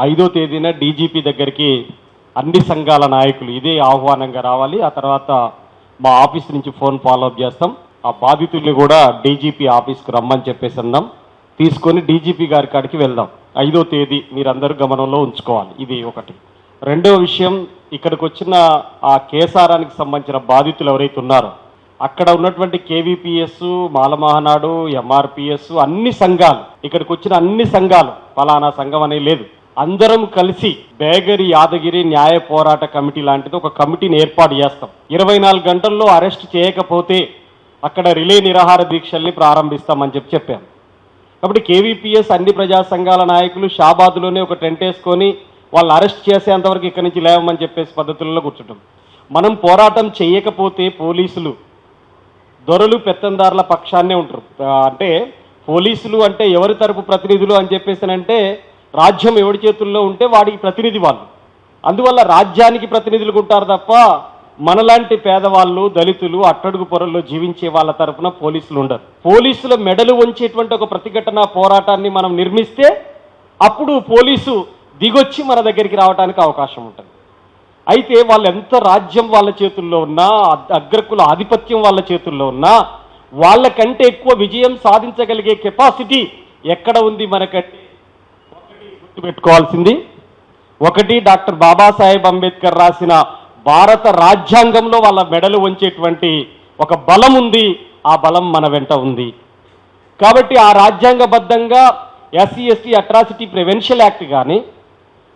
ఐదో తేదీన డీజీపీ దగ్గరికి అన్ని సంఘాల నాయకులు ఇదే ఆహ్వానంగా రావాలి. ఆ తర్వాత మా ఆఫీస్ నుంచి ఫోన్ ఫాలోఅప్ చేస్తాం. ఆ బాధితుల్ని కూడా డీజీపీ ఆఫీస్కి రమ్మని చెప్పేసి అన్నాం. తీసుకొని డీజీపీ గారి కాడికి వెళ్దాం. ఐదో తేదీ మీరందరూ గమనంలో ఉంచుకోవాలి. ఇది ఒకటి. రెండవ విషయం ఇక్కడికి వచ్చిన ఆ కేసారానికి సంబంధించిన బాధితులు ఎవరైతే ఉన్నారో అక్కడ ఉన్నటువంటి కేవీపీఎస్ మాలమహనాడు ఎంఆర్పిఎస్ అన్ని సంఘాలు ఇక్కడికి వచ్చిన అన్ని సంఘాలు ఫలానా సంఘం అనేది లేదు. అందరం కలిసి బేగరి యాదగిరి న్యాయ పోరాట కమిటీ లాంటిది ఒక కమిటీని ఏర్పాటు చేస్తాం. ఇరవై నాలుగు గంటల్లో అరెస్ట్ చేయకపోతే అక్కడ రిలే నిరాహార దీక్షల్ని ప్రారంభిస్తామని చెప్పి చెప్పాం. కాబట్టి కేవీపీఎస్ అన్ని ప్రజా సంఘాల నాయకులు షాబాద్లోనే ఒక టెంట్ వేసుకొని వాళ్ళని అరెస్ట్ చేసేంతవరకు ఇక్కడి నుంచి లేవమని చెప్పేసి పద్ధతుల్లో కూర్చుంటాం. మనం పోరాటం చేయకపోతే పోలీసులు దొరలు పెత్తందారుల పక్షాన్నే ఉంటారు. అంటే పోలీసులు అంటే ఎవరి తరపు ప్రతినిధులు అని చెప్పేసి అంటే రాజ్యం ఎవడి చేతుల్లో ఉంటే వాడికి ప్రతినిధి వాళ్ళు. అందువల్ల రాజ్యానికి ప్రతినిధులు ఉంటారు తప్ప మనలాంటి పేదవాళ్ళు దళితులు అట్టడుగు పొరల్లో జీవించే వాళ్ళ తరఫున పోలీసులు ఉండరు. పోలీసుల మెడలు వంచేటువంటి ఒక ప్రతిఘటన పోరాటాన్ని మనం నిర్మిస్తే అప్పుడు పోలీసు దిగొచ్చి మన దగ్గరికి రావడానికి అవకాశం ఉంటుంది. అయితే వాళ్ళు ఎంత రాజ్యం వాళ్ళ చేతుల్లో ఉన్నా అగ్రకుల ఆధిపత్యం వాళ్ళ చేతుల్లో ఉన్నా వాళ్ళకంటే ఎక్కువ విజయం సాధించగలిగే కెపాసిటీ ఎక్కడ ఉంది మనకంటే? గుర్తుపెట్టుకోవాల్సింది. ఒకటి డాక్టర్ బాబాసాహెబ్ అంబేద్కర్ రాసిన భారత రాజ్యాంగంలో వాళ్ళ మెడలు వంచేటువంటి ఒక బలం ఉంది ఆ బలం మన వెంట ఉంది. కాబట్టి ఆ రాజ్యాంగబద్ధంగా SC ST atrocity prevention act కానీ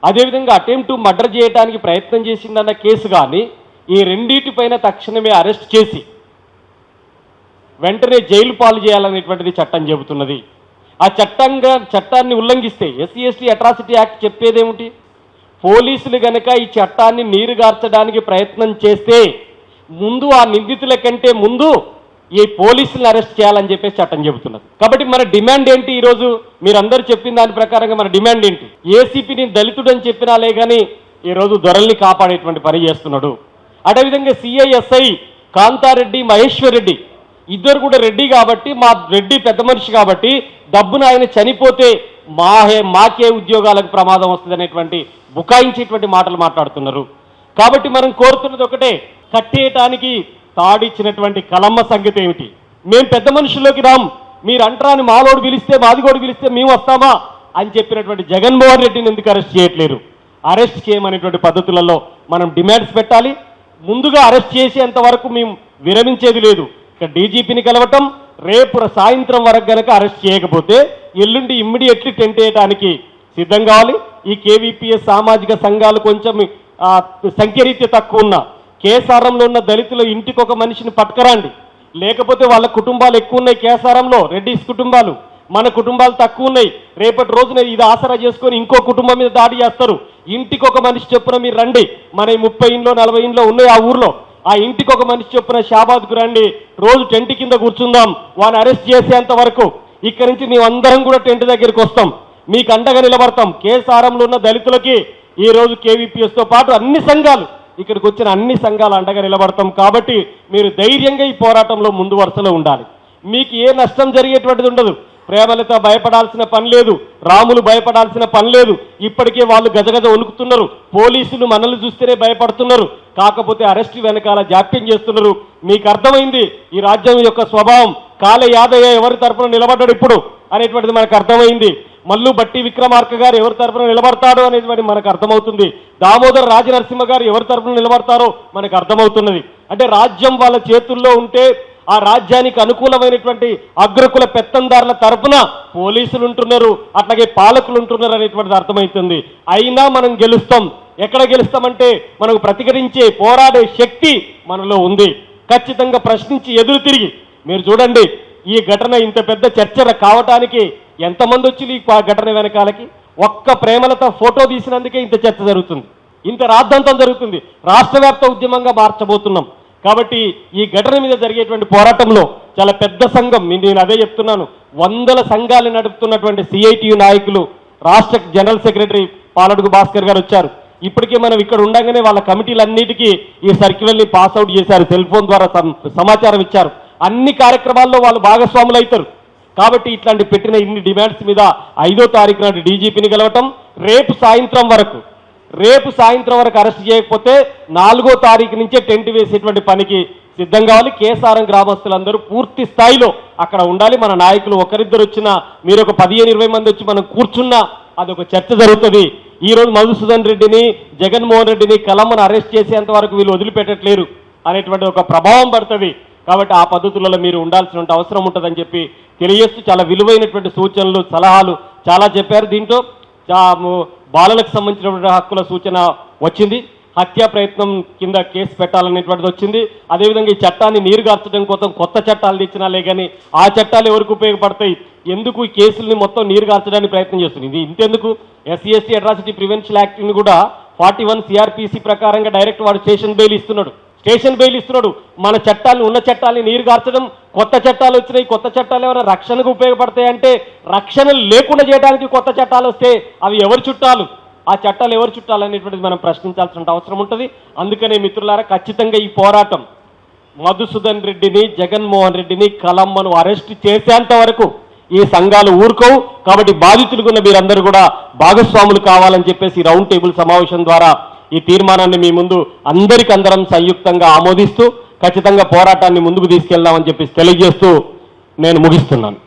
అదేవిధంగా అటెంప్ట్ టు మర్డర్ చేయడానికి ప్రయత్నం చేసిందన్న కేసు కానీ ఈ రెండింటిపైన తక్షణమే అరెస్ట్ చేసి వెంటనే జైలు పాలు చేయాలనేటువంటిది చట్టం చెబుతున్నది. ఆ చట్టంగా చట్టాన్ని ఉల్లంఘిస్తే ఎస్సీ ఎస్టీ అట్రాసిటీ యాక్ట్ చెప్పేదేమిటి? పోలీసులు గనక ఈ చట్టాన్ని నీరుగార్చడానికి ప్రయత్నం చేస్తే ముందు ఆ నిందితుల కంటే ముందు ఈ పోలీసులను అరెస్ట్ చేయాలని చెప్పేసి చట్టం చెబుతున్నది. కాబట్టి మన డిమాండ్ ఏంటి ఈరోజు? మీరందరూ చెప్పిన దాని ప్రకారంగా మన డిమాండ్ ఏంటి? ఏసీపీని దళితుడని చెప్పినాలే కానీ ఈరోజు దొరల్ని కాపాడేటువంటి పని చేస్తున్నాడు. అదేవిధంగా సిఐఎస్ఐ కాంతారెడ్డి మహేశ్వర్ రెడ్డి ఇద్దరు కూడా రెడ్డి కాబట్టి మా రెడ్డి పెద్ద మనిషి కాబట్టి డబ్బున ఆయన చనిపోతే మాహే మాకే ఉద్యోగాలకు ప్రమాదం వస్తుంది అనేటువంటి బుకాయించేటువంటి మాటలు మాట్లాడుతున్నారు. కాబట్టి మనం కోరుతున్నది ఒకటే కట్టేయటానికి తాడిచ్చినటువంటి కలమ్మ సంగతి ఏమిటి? మేము పెద్ద మనుషుల్లోకి రాం మీరు అంటరాని మాలోడు పిలిస్తే మాదిగోడు పిలిస్తే మేము వస్తామా? అని చెప్పినటువంటి జగన్మోహన్ రెడ్డిని ఎందుకు అరెస్ట్ చేయట్లేరు? అరెస్ట్ చేయమనేటువంటి పద్ధతులలో మనం డిమాండ్స్ పెట్టాలి. ముందుగా అరెస్ట్ చేసేంత వరకు మేము విరమించేది లేదు. డీజీపీని కలవటం రేపు సాయంత్రం వరకు గనక అరెస్ట్ చేయకపోతే ఎల్లుండి ఇమ్మీడియట్లీ టెంట్ వేయడానికి సిద్ధం కావాలి. ఈ కేవీపీఎస్ సామాజిక సంఘాలు కొంచెం సంఖ్యరీత్య తక్కువ ఉన్న. కేసారంలో ఉన్న దళితుల ఇంటికి ఒక మనిషిని పట్టుకరండి. లేకపోతే వాళ్ళ కుటుంబాలు ఎక్కువ ఉన్నాయి కేసారంలో రెడ్డిస్ కుటుంబాలు. మన కుటుంబాలు తక్కువ ఉన్నాయి. రేపటి రోజున ఇది ఆసరా చేసుకొని ఇంకో కుటుంబం మీద దాడి చేస్తారు. ఇంటికి ఒక మనిషి చెప్పున మీరు రండి. మన ముప్పై ఇంట్లో నలభై ఇంట్లో ఉన్నాయి ఆ ఊర్లో. ఆ ఇంటికి ఒక మనిషి చొప్పున షాబాద్కు రండి. రోజు టెంట్ కింద కూర్చుందాం. వాని అరెస్ట్ చేసేంత వరకు ఇక్కడి నుంచి మేమందరం కూడా టెంట్ దగ్గరికి వస్తాం. మీకు అండగా నిలబడతాం. కేసారంలో ఉన్న దళితులకి ఈ రోజు కేవీపీఎస్తో పాటు అన్ని సంఘాలు ఇక్కడికి వచ్చిన అన్ని సంఘాలు అండగా నిలబడతాం. కాబట్టి మీరు ధైర్యంగా ఈ పోరాటంలో ముందు వరుసలో ఉండాలి. మీకు ఏ నష్టం జరిగేటువంటిది ఉండదు. ప్రేమలత భయపడాల్సిన పని లేదు రాములు భయపడాల్సిన పని లేదు. ఇప్పటికే వాళ్ళు గజగజ వణుకుతున్నారు. పోలీసులు మనల్ని చూస్తేనే భయపడుతున్నారు. కాకపోతే అరెస్ట్ వెనకాల జాప్యం చేస్తున్నారు. మీకు అర్థమైంది? ఈ రాజ్యం యొక్క స్వభావం. కాల యాదయ్య ఎవరి తరపున నిలబడ్డాడు ఇప్పుడు అనేటువంటిది మనకు అర్థమైంది. మల్లు బట్టి విక్రమార్క గారు ఎవరి తరపున నిలబడతాడో అనేటువంటి మనకు అర్థమవుతుంది. దామోదర రాజనరసింహ గారు ఎవరి తరపున నిలబడతారో మనకు అర్థమవుతున్నది. అంటే రాజ్యం వాళ్ళ చేతుల్లో ఉంటే ఆ రాజ్యానికి అనుకూలమైనటువంటి అగ్రకుల పెత్తందారుల తరపున పోలీసులు ఉంటున్నారు అట్లాగే పాలకులు ఉంటున్నారు అనేటువంటిది అర్థమవుతుంది అయినా మనం గెలుస్తాం. ఎక్కడ గెలుస్తామంటే మనకు ప్రతిఘటించే పోరాడే శక్తి మనలో ఉంది. ఖచ్చితంగా ప్రశ్నించి ఎదురు తిరిగి మీరు చూడండి ఈ ఘటన ఇంత పెద్ద చర్చ కావటానికి ఎంతమంది వచ్చి ఆ ఘటన వెనకాలకి? ఒక్క ప్రేమలతో ఫోటో తీసినందుకే ఇంత చర్చ జరుగుతుంది. ఇంత రాద్ధాంతం జరుగుతుంది. రాష్ట్ర ఉద్యమంగా మార్చబోతున్నాం. కాబట్టి ఈ ఘటన మీద జరిగేటువంటి పోరాటంలో చాలా పెద్ద సంఘం నేను నేను అదే చెప్తున్నాను వందల సంఘాలు నడుపుతున్నటువంటి సిఐటియు నాయకులు రాష్ట్ర జనరల్ సెక్రటరీ పాలడుగు భాస్కర్ గారు వచ్చారు. ఇప్పటికే మనం ఇక్కడ ఉండగానే వాళ్ళ కమిటీలన్నిటికీ ఈ సర్క్యులర్ని పాస్అవుట్ చేశారు సెల్ ఫోన్ ద్వారా సమ్- సమాచారం ఇచ్చారు. అన్ని కార్యక్రమాల్లో వాళ్ళు భాగస్వాములు అవుతారు కాబట్టి ఇట్లాంటి పెట్టిన ఇన్ని డిమాండ్స్ మీద ఐదో తారీఖు నాటి డీజీపీని కలవటం రేపు సాయంత్రం వరకు రేపు సాయంత్రం వరకు అరెస్ట్ చేయకపోతే నాలుగో తారీఖు నుంచే టెంట్ వేసేటువంటి పనికి సిద్ధం కావాలి. కేసారం గ్రామస్తులందరూ పూర్తి స్థాయిలో అక్కడ ఉండాలి. మన నాయకులు ఒకరిద్దరు వచ్చినా మీరు ఒక పదిహేను ఇరవై మంది వచ్చి మనం కూర్చున్నా అదొక చర్చ జరుగుతుంది. ఈ రోజు మధుసూదన్ రెడ్డిని జగన్మోహన్ రెడ్డిని కలమ్మను అరెస్ట్ చేసేంత వరకు వీళ్ళు వదిలిపెట్టట్లేరు అనేటువంటి ఒక ప్రభావం పడుతుంది. కాబట్టి ఆ పద్ధతులలో మీరు ఉండాల్సిన అవసరం ఉంటుందని చెప్పి తెలియజేస్తూ చాలా విలువైనటువంటి సూచనలు సలహాలు చాలా చెప్పారు. దీంట్లో బాలలకు సంబంధించినటువంటి హక్కుల సూచన వచ్చింది. హత్యా ప్రయత్నం కింద కేసు పెట్టాలనేటువంటిది వచ్చింది. అదేవిధంగా ఈ చట్టాన్ని నీరుగార్చడం కోసం కొత్త చట్టాలు తెచ్చినాలే కానీ ఆ చట్టాలు ఎవరికి ఉపయోగపడతాయి? ఎందుకు ఈ కేసుల్ని మొత్తం నీరుగార్చడానికి ప్రయత్నం చేస్తుంది? ఇది ఇంతెందుకు? ఎస్సీ ఎస్టీ అట్రాసిటీ ప్రివెన్షన్ యాక్ట్ని కూడా ఫార్టీ వన్ సిఆర్పిసి ప్రకారంగా డైరెక్ట్ వాడు స్టేషన్ బెయిల్ ఇస్తున్నాడు. స్టేషన్ బెయిల్ ఇస్తున్నాడు. మన చట్టాలను ఉన్న చట్టాలని నీరు గార్చడం కొత్త చట్టాలు వచ్చినాయి కొత్త చట్టాలు ఏమైనా రక్షణకు ఉపయోగపడతాయంటే రక్షణ లేకుండా చేయడానికి కొత్త చట్టాలు వస్తే అవి ఎవరు చుట్టాలు? ఆ చట్టాలు ఎవరు చుట్టాలనేటువంటిది మనం ప్రశ్నించాల్సిన అవసరం ఉంటుంది. అందుకనే మిత్రులారా ఖచ్చితంగా ఈ పోరాటం మధుసూదన్ రెడ్డిని జగన్మోహన్ రెడ్డిని కలమ్మను అరెస్ట్ చేసేంత వరకు ఈ సంఘాలు ఊరుకోవు. కాబట్టి బాధితులుగున్న మీరందరూ కూడా భాగస్వాములు కావాలని చెప్పేసి ఈ రౌండ్ టేబుల్ సమావేశం ద్వారా ఈ తీర్మానాన్ని మీ ముందు అందరికందరం సంయుక్తంగా ఆమోదిస్తూ ఖచ్చితంగా పోరాటాన్ని ముందుకు తీసుకెళ్దామని చెప్పి తెలియజేస్తూ నేను ముగిస్తున్నాను.